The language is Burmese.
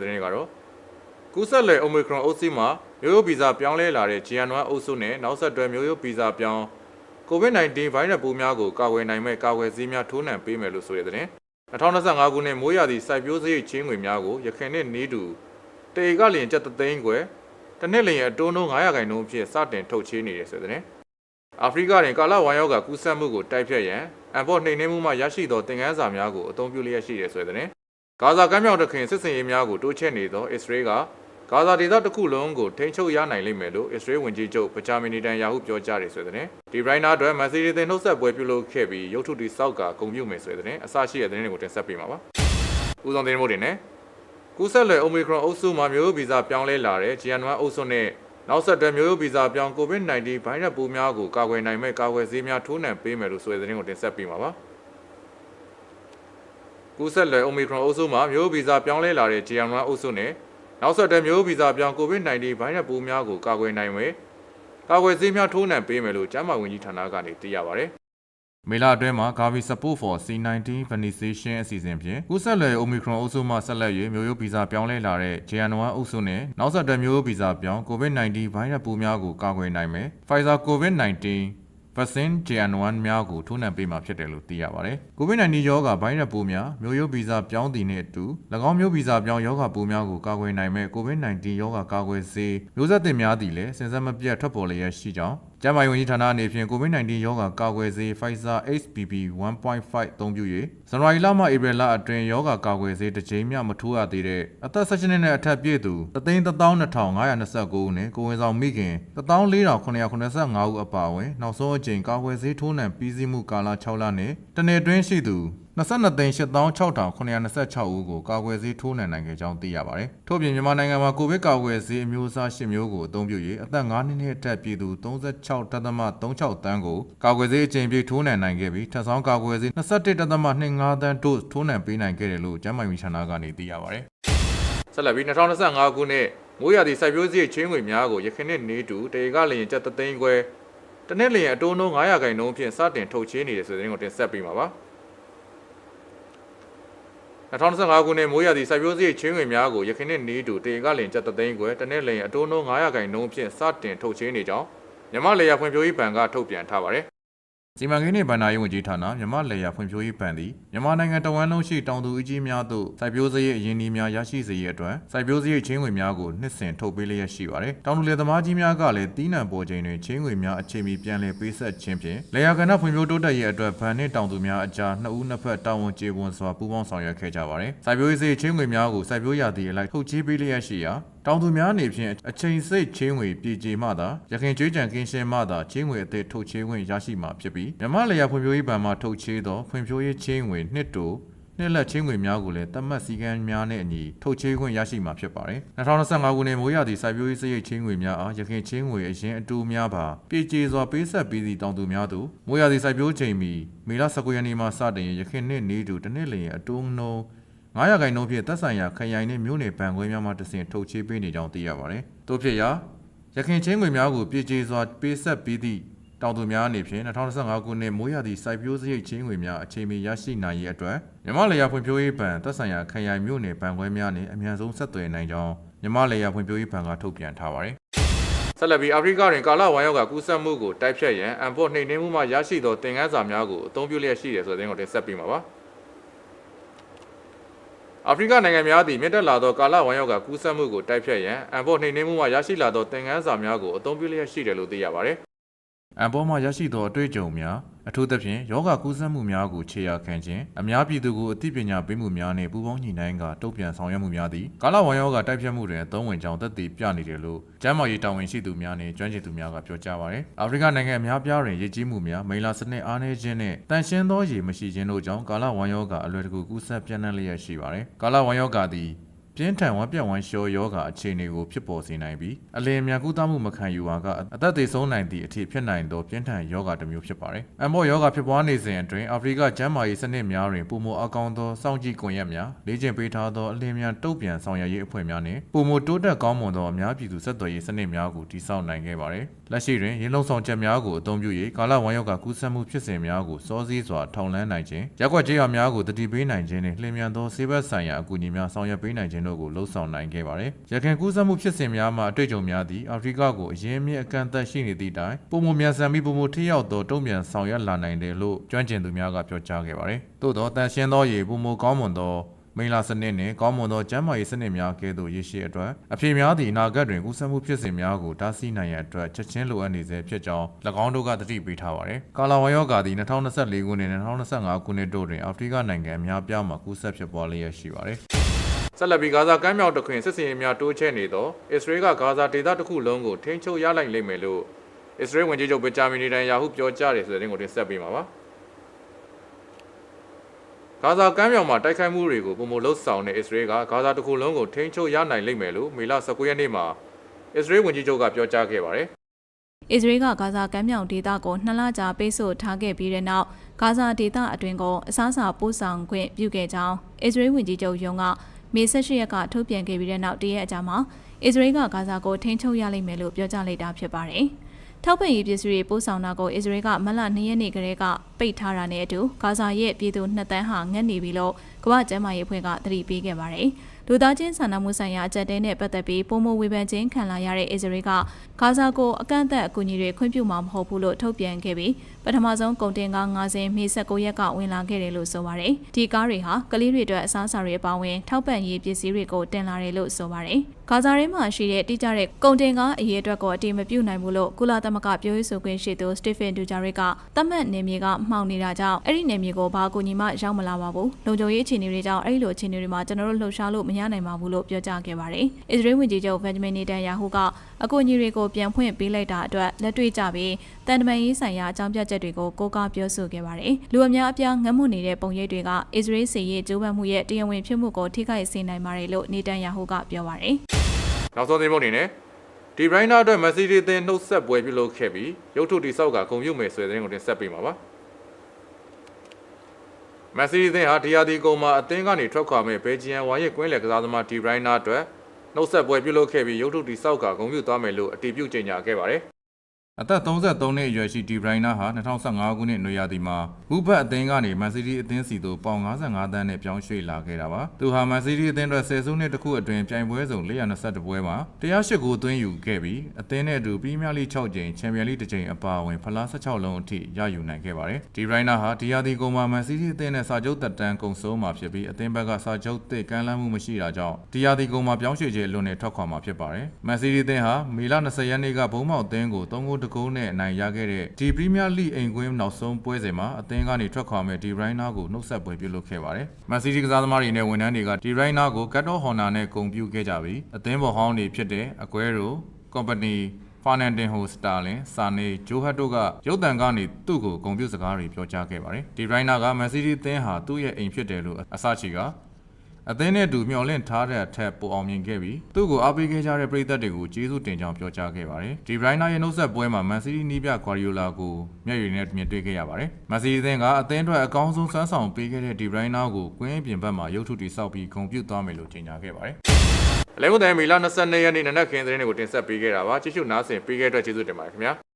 သတင်းတွေကတော့ကူးဆက်လေ Omicron အုပ်စုမှာမျိုးရိုးဗီဇပြောင်းလဲလာတဲ့ GN1 အုပ်စုနဲ့နောက်ဆက်တွဲမျိုးရိုးဗီဇပြောင်း COVID-19 ဗိုင်းရပ်ပိုးများကိုကာကွယ်နိုင်မဲ့ကာကွယ်ဆေးများထိုးနှံပေးမယ်လို့ဆိုတဲ့သတင်း2025ခုနှစ်မိုးရာသီစိုက်ပျိုးစရိတ်ချင်းငွေများကိုရခိုင်နဲ့နေတူတေကလျင်ကျပ်သသိန်းခွဲတစ်နှစ်လျင်အတိုးနှုန်း900ခန့်နှုန်းအဖြစ်စတင်ထုတ်ချေးနေတယ်ဆိုတဲ့သတင်းအာဖရိကတွင်ကာလဝမ်ယောဂကူးစက်မှုကိုတိုက်ဖြတ်ရန်အန်ဖို့နှိမ်နင်းမှုမှရရှိသောသင်ခန်းစာများကိုအသုံးပြုလျက်ရှိတယ်ဆိုတဲ့သတင်း ဂါဇာကမ်းမြောင်တခင်စစ်စင်ရေးများကိုတိုးချဲ့နေသောအစ္စရေးကဂါဇာဒေသတစ်ခုလုံးကိုထိန်းချုပ်ရနိုင်လိမ့်မယ်လို့အစ္စရေးဝန်ကြီးချုပ်ဗချာမီနီတန်ယာဟုပြောကြားတယ်ဆိုတဲ့ဒီဘရိုင်းနာအတွက်မန်စီရီတင်နှုတ်ဆက်ပွဲပြုလုပ်ခဲ့ပြီးရုပ်ထုတိစောက်ကဂုံပြုမယ်ဆိုတဲ့အစရှိတဲ့သတင်းတွေကိုတင်ဆက်ပေးမှာပါ။ဦးဆောင်သတင်းမို့တင်နဲ့ကူးဆက်လွယ် Omicron အုပ်စုမှာမျိုးရိုးဗီဇပြောင်းလဲလာတဲ့ GN1 အုပ်စုနဲ့နောက်ဆက်တွဲမျိုးရိုးဗီဇပြောင်း COVID-19 ဗိုင်းရပ်ပိုးများကိုကာကွယ်နိုင်မဲ့ကာကွယ်ဆေးများထိုးနှံပေးမယ်လို့ဆိုတဲ့သတင်းကိုတင်ဆက်ပေးမှာပါ။ ကူးဆက်လွယ် Omicron အုပ်စုမှာမျိုးဗီဇပြောင်းလဲလာတဲ့ GM1 အုပ်စုနဲ့နောက်ဆက်တွဲမျိုးဗီဇပြောင်း COVID-19 ဗိုင်းရပ်ပိုးများကိုကာကွယ်နိုင်မယ်။ကာကွယ်ဆေးများထိုးနှံပေးမယ်လို့ကျန်းမာရေးဝန်ကြီးဌာနကနေသိရပါဗျ။မေလအတွင်းမှာ Gavi Support for C19 Vaccination အစီအစဉ်ဖြင့်ကူးဆက်လွယ် Omicron အုပ်စုမှဆက်လက်၍မျိုးရိုးဗီဇပြောင်းလဲလာတဲ့ JN1 အုပ်စုနဲ့နောက်ဆက်တွဲမျိုးရိုးဗီဇပြောင်း COVID-19 ဗိုင်းရပ်ပိုးများကိုကာကွယ်နိုင်မယ်။ Pfizer COVID-19 vaccine JN1 များကိုထိုးနှံပေးမှာဖြစ်တယ်လို့သိရပါတယ်။ COVID-19 ရောဂါဗိုင်းရပ်ပိုးများမျိုးရိုးဗီဇပြောင်းသည်နှင့်အတူ၎င်းမျိုးဗီဇပြောင်းရောဂါပိုးများကိုကာကွယ်နိုင်မဲ့ COVID-19 ရောဂါကာကွယ်ဆေးမျိုးဆက်သစ်များသည်လည်းစဉ်ဆက်မပြတ်ထွက်ပေါ်လျက်ရှိကြောင်း ကျန်းမာရေးဝန်ကြီးဌာနအနေဖြင့် COVID-19 ရောဂါကာကွယ်ဆေး Pfizer HPV 1.5အသုံးပြု၍ဇန်နဝါရီလမှဧပြီလအတွင်းရောဂါကာကွယ်ဆေးတစ်ကြိမ်မျှမထိုးရသေးတဲ့အသက်16နှစ်နဲ့အထက်ပြည့်သူ312,529ဦးနဲ့ကိုယ်ဝန်ဆောင်မိခင်14,985ဦးအပါအဝင်နောက်ဆုံးအကြိမ်ကာကွယ်ဆေးထိုးနှံပြီးစီးမှုကာလ6လနဲ့တနေ့အတွင်းရှိသူ 22သိန်း86,926ဦးကိုကာကွယ်ဆေးထိုးနှံနိုင်ခဲ့ကြောင်းသိရပါတယ်။ထို့ပြင်မြန်မာနိုင်ငံမှာကိုဗစ်ကာကွယ်ဆေးအမျိုးအစား10မျိုးကိုအသုံးပြု၍အသက်9နှစ်နဲ့အထက်ပြည်သူ36.36တန်းကိုကာကွယ်ဆေးအကြိမ်ပြည့်ထိုးနှံနိုင်ခဲ့ပြီးထပ်ဆောင်ကာကွယ်ဆေး21.25တန်း dose ထိုးနှံပေးနိုင်ခဲ့တယ်လို့ကျန်းမာရေးဌာနကနေသိရပါတယ်။ဆက်လက်ပြီး2025ခုနှစ်မိုးရာသီစိုက်ပျိုးစရိတ်ချင်းငွေများကိုရခိုင်နှစ်နေတူတေကလျင်ကျပ်သသိန်းခွဲတနက်လျင်အတိုးနှုန်း900ခန့်နှုန်းဖြင့်စတင်ထုတ်ချေးနေတယ်ဆိုတဲ့သတင်းကိုတင်ဆက်ပေးမှာပါ။ 2025ခုနှစ်မိုးရာသီစိုက်ပျိုးစရိတ်ချင်းငွေများကိုရခိုင်နှစ်နေတူတေကလျင်ကျပ်သသိန်းခွဲတနက်လျင်အတိုးနှုန်း900ခန့်နှုန်းဖြင့်စတင်ထုတ်ချေးနေကြောင်းမြန်မာလေယာဖွံ့ဖြိုးရေးဘဏ်ကထုတ်ပြန်ထားပါတယ်။ စီမံကိန်းနှင့်ဗဏ္ဍာရေးဝန်ကြီးဌာနမြန်မာလေယာဖွံ့ဖြိုးရေးဘဏ်သည်မြန်မာနိုင်ငံတဝန်းလုံးရှိတောင်သူအကြီးများသို့စိုက်ပျိုးစရိတ်အရင်းအနှီးများရရှိစေရန်အတွက်စိုက်ပျိုးစရိတ်ချင်းငွေများကိုနှစ်စဉ်ထုတ်ပေးလျက်ရှိပါတယ်။တောင်သူလယ်သမားကြီးများကလည်းတီးနှံပေါ်ချိန်တွင်ချင်းငွေများအချိန်မီပြန်လည်ပေးဆက်ခြင်းဖြင့်လေယာကဏ္ဍဖွံ့ဖြိုးတိုးတက်ရေးအတွက်ဗန်နှင့်တောင်သူများအကြားနှစ်ဦးနှစ်ဖက်တာဝန်ကျေပွန်စွာပူးပေါင်းဆောင်ရွက်ခဲ့ကြပါတယ်။စိုက်ပျိုးရေးစရိတ်ချင်းငွေများကိုစိုက်ပျိုးရာသီအလိုက်ထုတ်ချေးပေးလျက်ရှိရာတောင်သူများအနေဖြင့်အချိန်စိတ်ချင်းငွေပြည်ကြေမှသာရခိုင်ကျွေးကြံကင်းရှင်းမှသာချင်းငွေအသစ်ထုတ်ချေးခွင့်ရရှိမှာဖြစ်ပြီးမြမလေယာဖွံ့ဖြိုးရေးဘဏ်မှထုတ်ချေးသောဖွံ့ဖြိုးရေးချင်းငွေနှစ်တိုနှစ်လက်ချင်းငွေများကိုလည်းတတ်မှတ်စည်းကမ်းများနဲ့အညီထုတ်ချေးခွင့်ရရှိမှာဖြစ်ပါတယ်။2025ခုနှစ်မိုးရာသီစိုက်ပျိုးရေးစရိတ်ချင်းငွေများအားရခိုင်ချင်းငွေအရင်အတူများပါပြည်ကြေစွာပေးဆက်ပြီးသည့်တောင်သူများတို့မိုးရာသီစိုက်ပျိုးချိန်မီမေလ19ရက်နေ့မှစတင်ရခိုင်နှစ်နေတူတစ်နှစ်လျင်အတူနှုံး900ခိုင်နှုန်းဖြင့်သက်ဆိုင်ရာခရိုင်နှင့်မြို့နယ်ဗန်ခွဲများမှတဆင့်ထုတ်ချေးပေးနေကြောင်းသိရပါတယ်။သို့ဖြစ်ရာရခိုင်ချင်းငွေများကိုပြည်ကျေစွာပေးဆက်ပြီးသည့် တောင်သူများအနေဖြင့်2025ခုနှစ်မိုးရာသီစိုက်ပျိုးစရိတ်ချင်းငွေများအချိန်မီရရှိနိုင်ရေးအတွက်မြမလေယာဖွံ့ဖြိုးရေးဘဏ်သက်ဆိုင်ရာခရိုင်မြို့နယ်ဗန်ခွဲများနှင့်အမြန်ဆုံးဆက်သွယ်နိုင်ကြောင်းမြမလေယာဖွံ့ဖြိုးရေးဘဏ်ကထုတ်ပြန်ထားပါတယ်။ဆက်လက်ပြီးအာဖရိကတွင်ကာလဝမ်ယောဂကူးစက်မှုကိုတိုက်ဖြတ်ရန်အန်ဖို့နှိမ်နင်းမှုမှရရှိသောသင်ခန်းစာများကိုအသုံးပြုလျက်ရှိတယ်ဆိုတဲ့သတင်းကိုတင်ဆက်ပေးမှာပါ။အာဖရိကနိုင်ငံများသည်မြင့်တက်လာသောကာလဝမ်ယောဂကူးစက်မှုကိုတိုက်ဖျက်ရန်အန်ဖို့နှိမ်နင်းမှုမှရရှိလာသောသင်ခန်းစာများကိုအသုံးပြုလျက်ရှိတယ်လို့သိရပါတယ်။ အန်ပေါ်မှရရှိသောအတွေ့အကြုံများအထူးသဖြင့်ယောဂကူးစက်မှုများကိုခြေရာခံခြင်းအများပြည်သူကိုအသိပညာပေးမှုများနှင့်ပူးပေါင်းညှိနှိုင်းကာတုံ့ပြန်ဆောင်ရွက်မှုများသည်ကာလဝမ်ယောဂတိုက်ဖြတ်မှုတွင်အသုံးဝင်ကြောင်းသက်သေပြနေတယ်လို့ကျန်းမာရေးတာဝန်ရှိသူများနှင့်ကျွမ်းကျင်သူများကပြောကြားပါတယ်။အာဖရိကနိုင်ငံအများပြားတွင်ရည်ကြီးမှုများမိလာစနစ်အားနည်းခြင်းနှင့်တန်ရှင်းသောရေမရှိခြင်းတို့ကြောင့်ကာလဝမ်ယောဂအလွယ်တကူကူးစက်ပြန့်နှံ့လျက်ရှိပါတယ်။ကာလဝမ်ယောဂသည် ပြင်းထန်ဝမ်းပြက်ဝမ်းလျှောယောဂအခြေအနေကိုဖြစ်ပေါ်စေနိုင်ပြီးအလင်းမြန်ကူးသားမှုမခံယူပါကအသက်သေဆုံးနိုင်သည့်အထိဖြစ်နိုင်သောပြင်းထန်ယောဂတစ်မျိုးဖြစ်ပါတယ်။အမ်ဘောယောဂဖြစ်ပွားနေစဉ်အတွင်းအာဖရိကကျန်းမာရေးစနစ်များတွင်ပုံမအကောင်းသောစောင့်ကြည့်ကွန်ရက်များလေ့ကျင့်ပေးထားသောအလင်းမြန်တုံ့ပြန်ဆောင်ရွက်ရေးအဖွဲ့များနှင့်ပုံမတိုးတက်ကောင်းမွန်သောအများပြည်သူဆက်သွယ်ရေးစနစ်များကိုတည်ဆောက်နိုင်ခဲ့ပါတယ်။လက်ရှိတွင်ရင်းလုံးဆောင်ချက်များကိုအသုံးပြု၍ကာလဝမ်းယောဂကူးစက်မှုဖြစ်စဉ်များကိုစောစီးစွာထောင်လန်းနိုင်ခြင်းရက်ွက်ကြေးရွာများကိုတတိပေးနိုင်ခြင်းနှင့်လျင်မြန်သောဆေးဘက်ဆိုင်ရာအကူအညီများဆောင်ရွက်ပေးနိုင်ခြင်းတို့ကိုလှုံ့ဆော်နိုင်ခဲ့ပါတယ်။ရခိုင်ကူးစက်မှုဖြစ်စဉ်များမှာအတွေ့အကြုံများသည့်အာဖရိကကိုအရင်မြစ်အကန့်အသတ်ရှိနေသည့်တိုင်ပုံမမြန်ဆန်ပြီးပုံမထိရောက်သောတုံ့ပြန်ဆောင်ရွက်လာနိုင်တယ်လို့ကျွမ်းကျင်သူများကပြောကြားခဲ့ပါတယ်။သို့သောတန်ရှင်းသောရေပုံမကောင်းမွန်သောမိလာစနစ်နှင့်ကောင်းမွန်သောကျန်းမာရေးစနစ်များကဲ့သို့ရရှိအတွက်အဖြစ်များသည့်အနာဂတ်တွင်ကူးစက်မှုဖြစ်စဉ်များကိုတားဆီးနိုင်ရန်အတွက်ချက်ချင်းလိုအပ်နေစေဖြစ်ကြောင်း၎င်းတို့ကတတိပေးထားပါတယ်။ကာလာဝမ်ယောဂါသည်2024ခုနှစ်နဲ့2025ခုနှစ်တို့တွင်အာဖရိကနိုင်ငံအများပြားမှာကူးစက်ဖြစ်ပွားလျက်ရှိပါတယ်။ ဆက်လက်ပြီးဂါဇာကမ်းမြောင်တခွင်စစ်စင်ရေးများတိုးချဲ့နေသောအစ္စရေးကဂါဇာဒေသတစ်ခုလုံးကိုထိန်းချုပ်ရလိုက်လိမ့်မယ်လို့အစ္စရေးဝန်ကြီးချုပ်ဗင်ဂျာမင်နေတန်ယာဟုပြောကြားတယ်ဆိုတဲ့သတင်းကိုတင်ဆက်ပေးမှာပါ။ဂါဇာကမ်းမြောင်မှာတိုက်ခိုက်မှုတွေကိုပုံမလှုပ်ဆောင်တဲ့အစ္စရေးကဂါဇာတစ်ခုလုံးကိုထိန်းချုပ်ရနိုင်လိမ့်မယ်လို့မေလ19ရက်နေ့မှာအစ္စရေးဝန်ကြီးချုပ်ကပြောကြားခဲ့ပါတယ်။အစ္စရေးကဂါဇာကမ်းမြောင်ဒေသကိုနှစ်လကြာပိတ်ဆို့ထားခဲ့ပြီးတဲ့နောက်ဂါဇာဒေသအတွင်းကိုအစားအစာပို့ဆောင်ခွင့်ပြုခဲ့ကြောင်းအစ္စရေးဝန်ကြီးချုပ်ယုံက မေ18ရက်ကထုတ်ပြန်ခဲ့ပြီးတဲ့နောက်တရက်အကြာမှာအစ္စရေးကဂါဇာကိုထိန်းချုပ်ရလိမ့်မယ်လို့ပြောကြားလိုက်တာဖြစ်ပါတယ်။ထောက်ပံ့ရေးပစ္စည်းတွေပို့ဆောင်တာကိုအစ္စရေးကမတ်လ2ရက်နေ့ကလေးကပိတ်ထားတာနဲ့အတူဂါဇာရဲ့ပြည်သူ2တန်းဟာငတ်နေပြီလို့ကမ္ဘာ့ကျန်းမာရေးအဖွဲ့ကသတိပေးခဲ့ပါတယ်။ လူသားချင်းစာနာမှုဆိုင်ရာအကြက်တဲနဲ့ပတ်သက်ပြီးပုံမဝေဖန်ခြင်းခံလာရတဲ့အစ္စရေးကဂါဇာကိုအကန့်အသတ်အကူအညီတွေခွင့်ပြုမှာမဟုတ်ဘူးလို့ထုတ်ပြန်ခဲ့ပြီးပထမဆုံးကုန်တင်ကား9စင်းမေ16ရက်ကဝင်လာခဲ့တယ်လို့ဆိုပါတယ်။ဒီကားတွေဟာကလေးတွေအတွက်အစားအစာတွေအပါအဝင်ထောက်ပံ့ရေးပစ္စည်းတွေကိုတင်လာတယ်လို့ဆိုပါတယ်။ဂါဇာရင်းမှာရှိတဲ့တိကျတဲ့ကုန်တင်ကားအရေးအတွက်ကိုအတိမပြုနိုင်ဘူးလို့ကုလသမဂ္ဂပြောရေးဆိုခွင့်ရှိသူစတီဖင်ဒူဂျာရစ်ကသတ်မှတ်နေမြေကမှောင်နေတာကြောင့်အဲ့ဒီနေမြေကိုဘာအကူအညီမှရောက်မလာပါဘူး။လုံခြုံရေးအခြေအနေတွေကြောင့်အဲ့ဒီလိုအခြေအနေတွေမှာကျွန်တော်တို့လှုပ်ရှားလို့မရနိုင်ပါဘူးလို့ပြောကြားခဲ့ပါတယ်။အစ္စရေးဝန်ကြီးချုပ်ဗန်ဂျမင်နေတန်ယာဟုကအကူအညီတွေကိုပြန်ဖွင့်ပေးလိုက်တာအတွက်လက်တွေ့ကြပြီးတန်တမန်ရေးဆိုင်ရာအကြောင်းပြချက်တွေကိုကိုးကားပြောဆိုခဲ့ပါတယ်။လူအများအပြားငတ်မွနေတဲ့ပုံရိပ်တွေကအစ္စရေးစီရေးကျိုးပန်းမှုရဲ့တရားဝင်ဖြစ်မှုကိုထိခိုက်စေနိုင်ပါတယ်လို့နေတန်ယာဟုကပြောပါတယ်။ နောက်ဆုံးသတင်းပုတ်အနေနဲ့ဒီဘရိုင်းနာအတွက်မက်ဆီဒီအသင်းနှုတ်ဆက်ပွဲပြုလုပ်ခဲ့ပြီးရုပ်ထုတိဆောက်ကဂုံပြုမယ်ဆိုတဲ့သတင်းကိုတင်ဆက်ပေးမှာပါမက်ဆီဒီအသင်းဟာဒီယာဒီကုံမှာအသင်းကနေထွက်ခွာမဲ့ဘယ်ဂျီယန်ဝါရဲ့ကွင်းလယ်ကစားသမားဒီဘရိုင်းနာအတွက်နှုတ်ဆက်ပွဲပြုလုပ်ခဲ့ပြီးရုပ်ထုတိဆောက်ကဂုံပြုသွားမယ်လို့အတည်ပြုကြေညာခဲ့ပါတယ် အသက်33နှစ်အရွယ်ရှိဒီဘရိုင်းနာဟာ2015ခုနှစ်နွေရာသီမှာဘူဘတ်အသင်းကနေမန်စီးတီးအသင်းစီသို့ပေါင်55သန်းနဲ့ပြောင်းရွှေ့လာခဲ့တာပါ။သူဟာမန်စီးတီးအသင်းအတွက်ဆယ်စုနှစ်တစ်ခုအတွင်းပြိုင်ပွဲစုံ422ပွဲမှာ108ဂိုးသွင်းယူခဲ့ပြီးအသင်းနဲ့အတူပရီးမီးယားလိ6ကြိမ်ချန်ပီယံလိ1ကြိမ်အပါအဝင်ဖလား16လုံးအထိရယူနိုင်ခဲ့ပါတယ်။ဒီဘရိုင်းနာဟာဒီယာဒီကုံမှာမန်စီးတီးအသင်းနဲ့စာချုပ်သက်တမ်းကုန်ဆုံးမှာဖြစ်ပြီးအသင်းဘက်ကစာချုပ်သစ်ကမ်းလှမ်းမှုမရှိတာကြောင့်ဒီယာဒီကုံမှာပြောင်းရွှေ့ခြင်းအလွန်နဲ့ထွက်ခွာမှာဖြစ်ပါတယ်။မန်စီးတီးအသင်းဟာမေလ20ရက်နေ့ကဘုံမောက်အသင်းကို3ဂိုးတကုန်းနဲ့အနိုင်ရခဲ့တဲ့ဒီပရီးမီးယားလိအိမ်ကွင်းနောက်ဆုံးပွဲစဉ်မှာအသင်းကနေထွက်ခွာမဲ့ဒီဘရိုင်းနာကိုနှုတ်ဆက်ပွဲပြုလုပ်ခဲ့ပါတယ်။မန်စီးတီးကစားသမားတွေနဲ့ဝန်ထမ်းတွေကဒီဘရိုင်းနာကိုကတ်တော့ဟွန်နာနဲ့ဂုဏ်ပြုခဲ့ကြပြီးအသင်းပေါ်ဟောင်းတွေဖြစ်တဲ့အကွဲရိုကွန်ပဏီဖာနန်တင်ဟိုစတာလင်စာနေဂျိုဟတ်တို့ကရုပ်တံကနေသူ့ကိုဂုဏ်ပြုစကားတွေပြောကြားခဲ့ပါတယ်။ဒီဘရိုင်းနာကမန်စီးတီးအသင်းဟာသူ့ရဲ့အိမ်ဖြစ်တယ်လို့အစချီက အသင်းနဲ့အတူမျှော်လင့်ထားတဲ့အထက်ပိုအောင်မြင်ခဲ့ပြီးသူ့ကိုအားပေးခဲ့ကြတဲ့ပရိသတ်တွေကိုကျေးဇူးတင်ကြောင်းပြောကြားခဲ့ပါတယ်။ဒီဘရိုင်းနာရဲ့နှုတ်ဆက်ပွဲမှာမန်စီးတီးနီးပြဂွာရီယိုလာကိုမျက်ရည်နဲ့မြင်တွေ့ခဲ့ရပါတယ်။မန်စီးတီးအသင်းကအသင်းအတွက်အကောင်းဆုံးစွမ်းဆောင်ပေးခဲ့တဲ့ဒီဘရိုင်းနာကိုကွင်းအပြင်ဘက်မှာရုပ်ထုတိဆောက်ပြီးဂုဏ်ပြုသွားမယ်လို့ကြေညာခဲ့ပါတယ်။အလဲမုန်တိုင်းမီလာ22ရက်နေ့နနက်ခင်းသတင်းတွေကိုတင်ဆက်ပေးခဲ့တာပါ။ကြည့်ရှုနားဆင်ပေးခဲ့တဲ့အတွက်ကျေးဇူးတင်ပါတယ်ခင်ဗျာ။